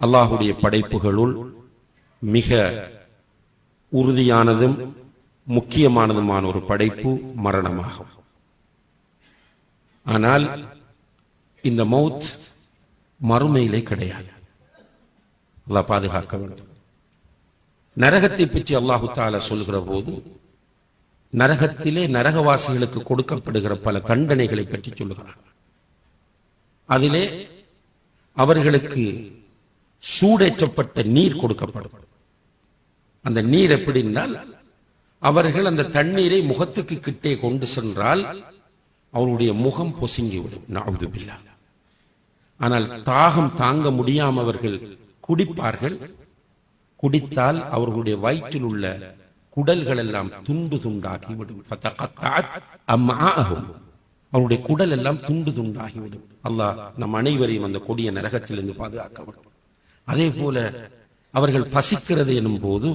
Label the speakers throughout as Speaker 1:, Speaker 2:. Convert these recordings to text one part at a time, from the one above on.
Speaker 1: அல்லாஹுடைய படைப்புகளுள் மிக உறுதியானதும் முக்கியமானதுமான ஒரு படைப்பு மரணமாகும். ஆனால் இந்த மவுத் மறுமையிலே கிடையாது. அல்லாஹ் பாதுகாக்க வேண்டும். நரகத்தை பற்றி அல்லாஹு தாலா சொல்கிற போது நரகத்திலே நரகவாசிகளுக்கு கொடுக்கப்படுகிற பல தண்டனைகளை பற்றி சொல்லுகிறார். அதிலே அவர்களுக்கு சூடேற்றப்பட்ட நீர் கொடுக்கப்படும். அந்த நீர் எப்படின்னால் அவர்கள் அந்த தண்ணீரை முகத்துக்கு கிட்டே கொண்டு சென்றால் அவருடைய முகம் பொசுங்கிவிடும். நவுதுபில்லா ஆனால் தாகம் தாங்க முடியாம அவர்கள் குடிப்பார்கள். குடித்தால் அவர்களுடைய வயிற்றில் உள்ள குடல்கள் எல்லாம் துண்டு துண்டாகிவிடும் அவருடைய குடல் எல்லாம் துண்டு துண்டாகிவிடும் அல்லாஹ் நம் அனைவரையும் அந்த கொடிய நரகத்திலிருந்து பாதுகாக்க வேண்டும் அதே போல அவர்கள் பசிக்கிறது எனும் போது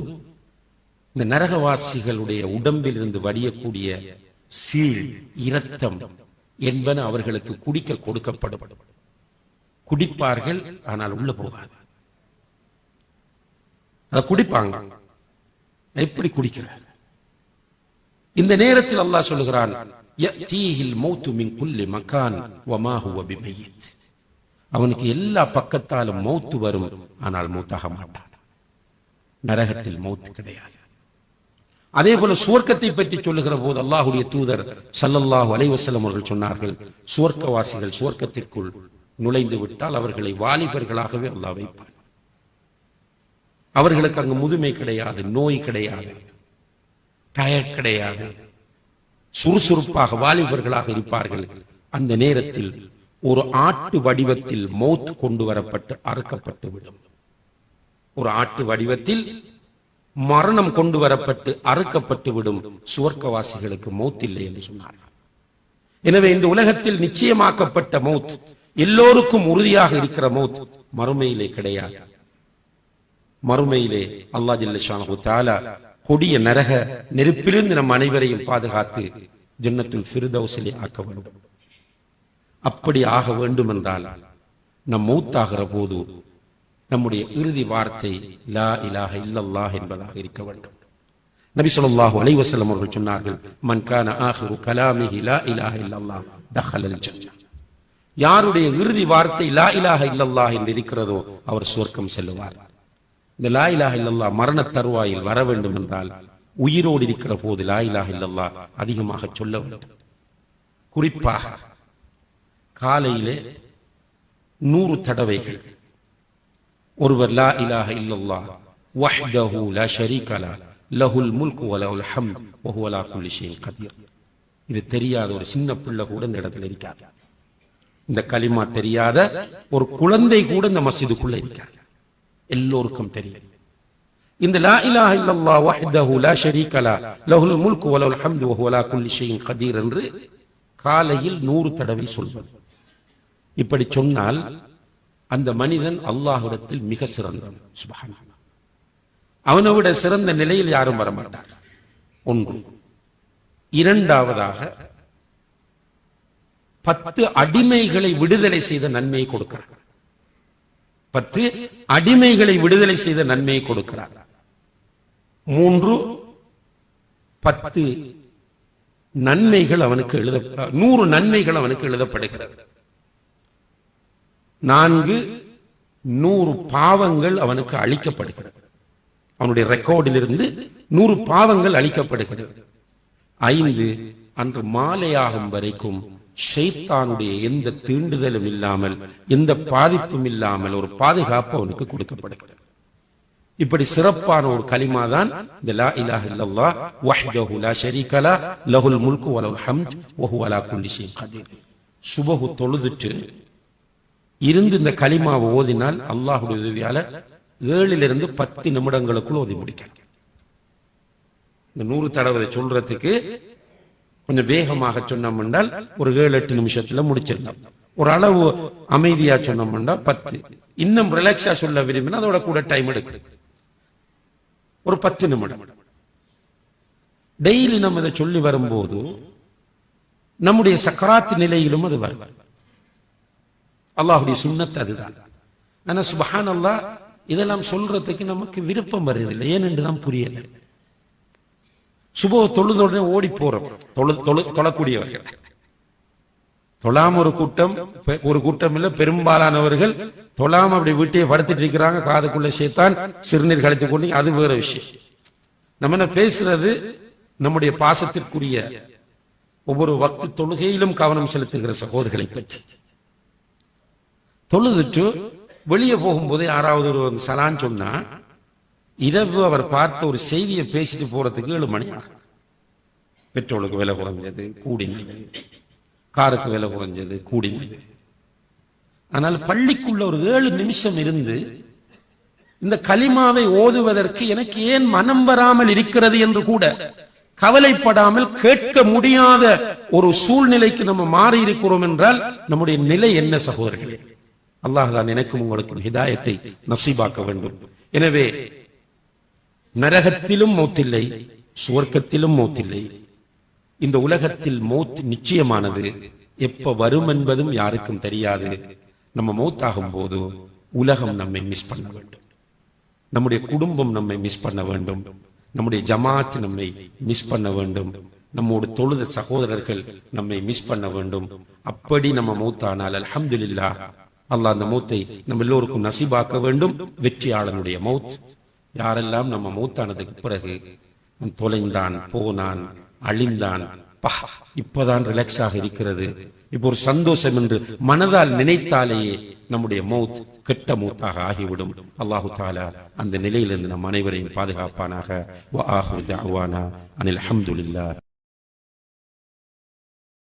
Speaker 1: இந்த நரகவாசிகளுடைய உடம்பில் இருந்து வடியக்கூடிய சீழ் இரத்தம் என்பன அவர்களுக்கு குடிக்க கொடுக்கப்படும். குடிப்பார்கள் ஆனால் உள்ள போகாது. அதை குடிப்பாங்க. எப்படி குடிக்கிறார் இந்த நேரத்தில் அல்லாஹ் சொல்லுகிறான் "யஅதீஹில் மௌத்து மின் குல்லி வமா ஹுவ அவனுக்கு எல்லா பக்கத்தாலும் மௌத்து வரும். ஆனால் மௌத்தாக மாட்டான். நரகத்தில் மௌத்து கிடையாது. அதே போல சுவர்க்கத்தை பற்றி சொல்லுகிற போது அல்லாஹுடைய தூதர் சல்லல்லாஹு அலைவசலம் அவர்கள் சொன்னார்கள் சுவர்க்கவாசிகள் சுவர்க்கத்திற்குள் நுழைந்து விட்டால் அவர்களை வாலிபர்களாகவே அல்லாஹ் வைப்பான். அவர்களுக்கு அங்கு முதுமை கிடையாது நோய் கிடையாது டயர் கிடையாது. சுறுசுறுப்பாக வாலிபர்களாக இருப்பார்கள். அந்த நேரத்தில் ஒரு ஆட்டு வடிவத்தில் மௌத் கொண்டு வரப்பட்டு அறுக்கப்பட்டு விடும். ஒரு ஆட்டு வடிவத்தில் மரணம் கொண்டு வரப்பட்டு அறுக்கப்பட்டு விடும் சுவர்க்கவாசிகளுக்கு மௌத் இல்லை என்று சொன்னார். எனவே இந்த உலகத்தில் நிச்சயமாக்கப்பட்ட மௌத் எல்லோருக்கும் உறுதியாக இருக்கிற மௌத் மறுமையிலே கிடையாது. மறுமையிலே அல்லா ஜல்லஷானு தாலா கொடிய நரக நெருப்பிலிருந்து நம் அனைவரையும் பாதுகாத்து ஜன்னத்தில் ஃபிர்தௌஸிலே ஆக்க வேண்டும். அப்படி ஆக வேண்டும் என்றால் நம் மௌத்தாகிற போது நம்முடைய இறுதி வார்த்தை லா இலாக இல்லல்லாஹ் என்பதாக இருக்க வேண்டும். நபி சொல்லாஹு அலைஹி அவர்கள் சொன்னார்கள் மன்கான கலாமிஹி லா இல்லல்லாஹ் தஹலல் யாருடைய இறுதி வார்த்தை லா இலாக இல்லல்லா என்று இருக்கிறதோ அவர் சுவர்க்கம் செல்லுவார். இந்த லா இலாக இல்லல்லா மரண தருவாயில் வர வேண்டும் என்றால் உயிரோடு இருக்கிற போது லா இலாக இல்லல்லா அதிகமாக சொல்ல வேண்டும். குறிப்பாக காலையிலே நூறு தடவைகள். ஒருவர் லா இலாஹ இல்லல்லாஹ் வஹ்தஹு லா ஷரீக லா லஹுல் முல்கு வ லஹுல் ஹம்த் வ ஹுவ அலா குல்லி ஷைஇன் கதீர். இது தெரியாத ஒரு சின்ன பிள்ளை கூட இந்த இடத்துல இருக்கார். இந்த கலிமா தெரியாத ஒரு குழந்தை கூட இந்த மஸ்ஜிதுக்குள்ள இருக்காது எல்லோருக்கும் தெரியும். இந்த லா இலாஹ இல்லல்லாஹ் வஹ்தஹு லா ஷரீக லா லஹுல் முல்கு வ லஹுல் ஹம்த் வ ஹுவ அலா குல்லி ஷைஇன் கதீர் என்று காலையில் நூறு தடவை சொல்வது. இப்படி சொன்னால் அந்த மனிதன் அல்லாஹுடத்தில் மிக சிறந்தவன். சுப்ஹானல்லாஹ். அவனை விட சிறந்த நிலையில் யாரும் வரமாட்டார். ஒன்று. இரண்டாவதாக பத்து அடிமைகளை விடுதலை செய்த நன்மையை கொடுக்கிறார். பத்து அடிமைகளை விடுதலை செய்த நன்மையை கொடுக்கிறார். மூன்று பத்து நன்மைகள் அவனுக்கு எழுத நூறு நன்மைகள் அவனுக்கு எழுதப்படுகிறது. நான்கு நூறு பாவங்கள் அவனுக்கு அளிக்கப்படுகிறது. அவனுடைய ரெக்கார்டில் இருந்து நூறு பாவங்கள் அளிக்கப்படுகிறது. ஐந்து அன்று மாலையாகும் வரைக்கும் ஷைத்தானுடைய எந்த தீண்டுதலும் இல்லாமல் எந்த பாதிப்பும் இல்லாமல் ஒரு பாதுகாப்பு அவனுக்கு கொடுக்கப்படுகிறது. இப்படி சிறப்பான ஒரு கலிமா தான் இந்த லா இலாஹ லா லஹுல் முல்கு ஹம்த் குல்லி கதீர். சுபஹு தொழுதுட்டு இருந்து இந்த களிமாவை ஓதினால் அல்லாஹுடைய உதவியால ஏழிலிருந்து பத்து நிமிடங்களுக்குள் ஓதி முடிக்கலாம். இந்த நூறு தடவை சொல்றதுக்கு கொஞ்சம் வேகமாக சொன்னோம் என்றால் ஒரு ஏழு எட்டு நிமிஷத்துல முடிச்சிடலாம். ஒரு அளவு அமைதியா சொன்னோம் என்றால் பத்து. இன்னும் ரிலாக்ஸா சொல்ல விரும்பினா அதோட கூட டைம் எடுக்கு ஒரு பத்து நிமிடம். டெய்லி நம்ம இதை சொல்லி வரும்போது நம்முடைய சக்கராத்து நிலையிலும் அது வரும். அல்லாஹுடைய சுண்ணத்து அதுதான். ஆனா சுபஹான் இதெல்லாம் சொல்றதுக்கு நமக்கு விருப்பம் வருதில்லை. ஏனென்று தான் புரியல. சுபோ தொழுதோடனே ஓடி போறோம். தொழு தொழு தொழக்கூடியவர்கள். தொழாம ஒரு கூட்டம் ஒரு கூட்டம் இல்ல பெரும்பாலானவர்கள் தொழாம அப்படி வீட்டையே படுத்துட்டு இருக்கிறாங்க. காதுக்குள்ள சேர்த்தான் சிறுநீர் கழித்துக் கொண்டு அது வேற விஷயம். நம்ம என்ன பேசுறது? நம்முடைய பாசத்திற்குரிய ஒவ்வொரு வக்து தொழுகையிலும் கவனம் செலுத்துகிற சகோதரர்களை பற்றி. தொழுதுட்டு வெளியே போகும்போது யாராவது ஒரு வந்து சலான் சொன்னா இரவு அவர் பார்த்த ஒரு செய்தியை பேசிட்டு போறதுக்கு ஏழு மணி ஆகும். பெட்ரோலுக்கு விலை குறைஞ்சது கூடினது. காருக்கு விலை குறைஞ்சது கூடினது. ஆனால் பள்ளிக்குள்ள ஒரு ஏழு நிமிஷம் இருந்து இந்த களிமாவை ஓதுவதற்கு எனக்கு ஏன் மனம் வராமல் இருக்கிறது என்று கூட கவலைப்படாமல் கேட்க முடியாத ஒரு சூழ்நிலைக்கு நம்ம மாறி இருக்கிறோம் என்றால் நம்முடைய நிலை என்ன சகோதரர்களே? அல்லாஹ் தான் எனக்கும் உங்களுக்கும் ஹிதாயத்தை நசீபாக்க வேண்டும். எனவே நரகத்திலும் மௌத்தில்லை சுவர்க்கத்திலும் மௌத்தில்லை. இந்த உலகத்தில் மௌத் நிச்சயமானது. எப்ப வரும் என்பதும் யாருக்கும் தெரியாது. நம்ம மௌத்தாகும் போது உலகம் நம்மை மிஸ் பண்ண வேண்டும். நம்முடைய குடும்பம் நம்மை மிஸ் பண்ண வேண்டும். நம்முடைய ஜமாத் நம்மை மிஸ் பண்ண வேண்டும். நம்மோடு தொழுத சகோதரர்கள் நம்மை மிஸ் பண்ண வேண்டும். அப்படி நம்ம மௌத்தானால் அலமதுல்லா அல்லாஹ் அந்த மௌத்தை நம்ம எல்லோருக்கும் நசீபாக்க வேண்டும். வெற்றியாளனுடைய மௌத். யாரெல்லாம் நம்ம மௌத்தானதுக்கு பிறகு தொலைந்தான் போனான் அழிந்தான் பா இப்பதான் ரிலாக்ஸாக இருக்கிறது. இப்போ ஒரு சந்தோஷம் என்று மனதால் நினைத்தாலேயே நம்முடைய மௌத் கெட்ட மௌத்தாக ஆகிவிடும். அல்லாஹு தாலா அந்த நிலையிலிருந்து நம் அனைவரையும் பாதுகாப்பானாக. அனில் அஹமதுல்லா